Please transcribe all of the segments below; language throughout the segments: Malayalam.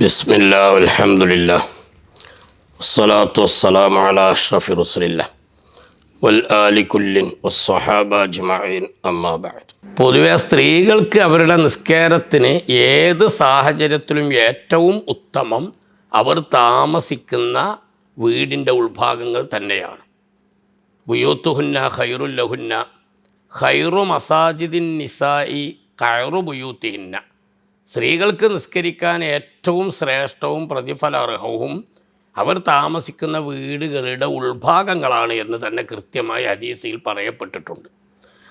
بسم الله والحمد لله والصلاة والسلام على أشرف رسول الله والآل كل والصحابة أجمعين أما بعد പൊതുവെ സ്ത്രീകൾക്ക് അവരുടെ നിസ്കാരത്തിന് ഏത് സാഹചര്യത്തിലും ഏറ്റവും ഉത്തമം അവർ താമസിക്കുന്ന വീടിൻ്റെ ഉൾഭാഗങ്ങൾ തന്നെയാണ് ബുയൂത്തുഹുന്ന ഖൈറുല്ലഹുന്ന ഖൈറു മസാജിദിൻ നിസായി ഖൈറു ബുയൂത്തിഹിന്ന സ്ത്രീകൾക്ക് നിസ്കരിക്കാൻ ഏറ്റവും ശ്രേഷ്ഠവും പ്രതിഫലാർഹവും അവർ താമസിക്കുന്ന വീടുകളുടെ ഉൾഭാഗങ്ങളാണ് എന്ന് തന്നെ കൃത്യമായി ഹദീസിൽ പറയപ്പെട്ടിട്ടുണ്ട്.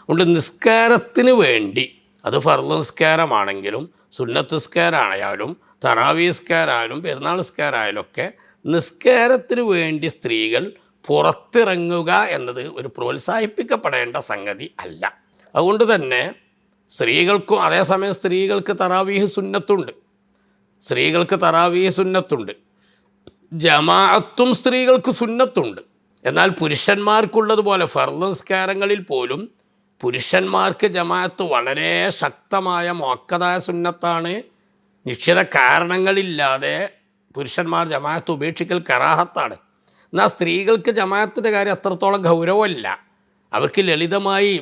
അതുകൊണ്ട് നിസ്കാരത്തിന് വേണ്ടി അത് ഫർദ് നിസ്കാരമാണെങ്കിലും സുന്നത്ത് നിസ്കാരമായാലും തറാവി നിസ്കാരമായാലും പെരുന്നാൾ നിസ്കാരമായാലും ഒക്കെ നിസ്കാരത്തിന് വേണ്ടി സ്ത്രീകൾ പുറത്തിറങ്ങുക എന്നത് ഒരു പ്രോത്സാഹിപ്പിക്കപ്പെടേണ്ട സംഗതി അല്ല. അതുകൊണ്ട് തന്നെ സ്ത്രീകൾക്കും അതേസമയം സ്ത്രീകൾക്ക് തറാവീഹ് സുന്നത്തുണ്ട്. സ്ത്രീകൾക്ക് തറാവീഹ് സുന്നത്തുണ്ട്. ജമാഅത്തും സ്ത്രീകൾക്ക് സുന്നത്തുണ്ട്. എന്നാൽ പുരുഷന്മാർക്കുള്ളതുപോലെ ഫർദ് നിസ്കാരങ്ങളിൽ പോലും പുരുഷന്മാർക്ക് ജമാഅത്ത് വളരെ ശക്തമായ മോക്കതായ സുന്നത്താണ്. നിശ്ചിത കാരണങ്ങളില്ലാതെ പുരുഷന്മാർ ജമാഅത്ത് ഉപേക്ഷിക്കൽ കറാഹത്താണ്. എന്നാൽ സ്ത്രീകൾക്ക് ജമാഅത്തിന്റെ കാര്യം അത്രത്തോളം ഗൗരവമല്ല. അവർക്ക് ലളിതമായി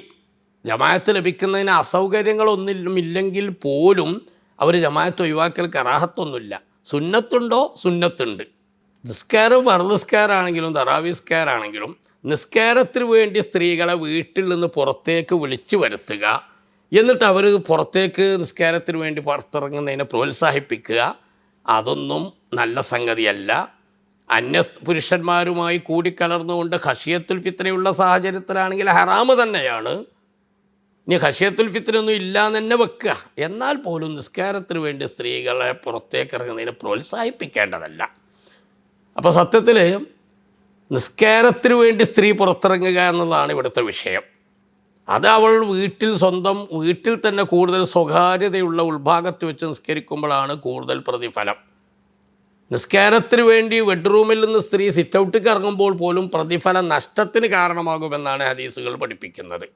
ജമാഅത്ത് ലഭിക്കുന്നതിന് അസൗകര്യങ്ങളൊന്നും ഇല്ലെങ്കിൽ പോലും അവർ ജമാഅത്ത് ഒഴിവാക്കൽ കറാഹത്തൊന്നുമില്ല സുന്നത്തുണ്ടോ? സുന്നത്തുണ്ട്. നിസ്കാരം ഫർനിസ്കാരാണെങ്കിലും തറാവിസ്കാരാണെങ്കിലും നിസ്കാരത്തിന് വേണ്ടി സ്ത്രീകളെ വീട്ടിൽ നിന്ന് പുറത്തേക്ക് വിളിച്ചു വരുത്തുക. എന്നിട്ട് അവർ പുറത്തേക്ക് നിസ്കാരത്തിന് വേണ്ടി പുറത്തിറങ്ങുന്നതിനെ പ്രോത്സാഹിപ്പിക്കുക. അതൊന്നും നല്ല സംഗതിയല്ല. അന്യ പുരുഷന്മാരുമായി കൂടിക്കലർന്നുകൊണ്ട് ഹഷിയത്തുൽ ഫിത്രയുള്ള സാഹചര്യത്തിലാണെങ്കിൽ ഹറാമ് തന്നെയാണ്. ഇനി ഹഷ്യത്തുൽ ഫിത്തിനൊന്നും ഇല്ല തന്നെ വെക്കുക. എന്നാൽ പോലും നിസ്കാരത്തിന് വേണ്ടി സ്ത്രീകളെ പുറത്തേക്ക് ഇറങ്ങുന്നതിനെ പ്രോത്സാഹിപ്പിക്കേണ്ടതല്ല. അപ്പോൾ സത്യത്തിൽ നിസ്കാരത്തിന് വേണ്ടി സ്ത്രീ പുറത്തിറങ്ങുക എന്നതാണ് ഇവിടുത്തെ വിഷയം. അത് അവൾ വീട്ടിൽ സ്വന്തം വീട്ടിൽ തന്നെ കൂടുതൽ സ്വകാര്യതയുള്ള ഉൾഭാഗത്ത് വെച്ച് നിസ്കരിക്കുമ്പോഴാണ് കൂടുതൽ പ്രതിഫലം. നിസ്കാരത്തിന് വേണ്ടി ബെഡ്റൂമിൽ നിന്ന് സ്ത്രീ സിറ്റ് ഔട്ടിക്ക് ഇറങ്ങുമ്പോൾ പോലും പ്രതിഫല നഷ്ടത്തിന് കാരണമാകുമെന്നാണ് ഹദീസുകൾ പഠിപ്പിക്കുന്നത്.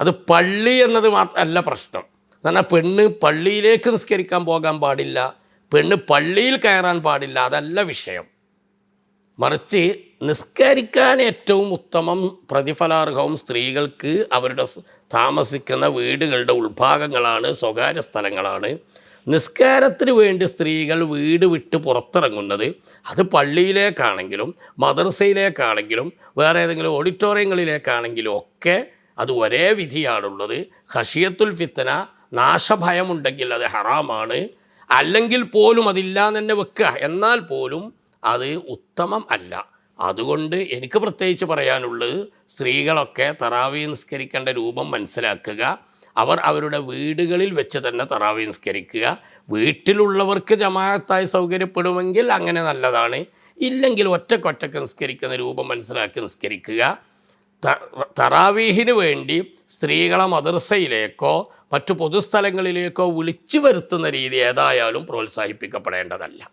അത് പള്ളി എന്നത് മാത്രമല്ല പ്രശ്നം. കാരണം പെണ്ണ് പള്ളിയിലേക്ക് നിസ്കരിക്കാൻ പോകാൻ പാടില്ല. പെണ്ണ് പള്ളിയിൽ കയറാൻ പാടില്ല. അതല്ല വിഷയം. മറിച്ച് നിസ്കരിക്കാൻ ഏറ്റവും ഉത്തമം പ്രതിഫലാർഹവും സ്ത്രീകൾക്ക് അവരുടെ താമസിക്കുന്ന വീടുകളുടെ ഉൾഭാഗങ്ങളാണ് സ്വകാര്യ സ്ഥലങ്ങളാണ്. നിസ്കാരത്തിന് വേണ്ടി സ്ത്രീകൾ വീട് വിട്ട് പുറത്തിറങ്ങുന്നത് അത് പള്ളിയിലേക്കാണെങ്കിലും മദ്രസയിലേക്കാണെങ്കിലും വേറെ ഏതെങ്കിലും ഓഡിറ്റോറിയങ്ങളിലേക്കാണെങ്കിലും ഒക്കെ അത് ഒരേ വിധിയാണുള്ളത്. ഹഷിയത്തുൽ ഫിത്തന നാശഭയമുണ്ടെങ്കിൽ അത് ഹറാമാണ്. അല്ലെങ്കിൽ പോലും അതില്ലാന്ന് തന്നെ വെക്കുക എന്നാൽ പോലും അത് ഉത്തമം അല്ല. അതുകൊണ്ട് എനിക്ക് പ്രത്യേകിച്ച് പറയാനുള്ളത് സ്ത്രീകളൊക്കെ തറാവി നിസ്കരിക്കേണ്ട രൂപം മനസ്സിലാക്കുക. അവർ അവരുടെ വീടുകളിൽ വെച്ച് തന്നെ തറാവി നിസ്കരിക്കുക. വീട്ടിലുള്ളവർക്ക് ജമാഅത്തായി സൗകര്യപ്പെടുമെങ്കിൽ അങ്ങനെ നല്ലതാണ്. ഇല്ലെങ്കിൽ ഒറ്റക്കൊറ്റക്ക് നിസ്കരിക്കുന്ന രൂപം മനസ്സിലാക്കി നിസ്കരിക്കുക. തറാവീഹിന് വേണ്ടി സ്ത്രീകളെ മദർസയിലേക്കോ മറ്റു പൊതുസ്ഥലങ്ങളിലേക്കോ വിളിച്ചു വരുത്തുന്ന രീതി ഏതായാലും പ്രോത്സാഹിപ്പിക്കപ്പെടേണ്ടതല്ല.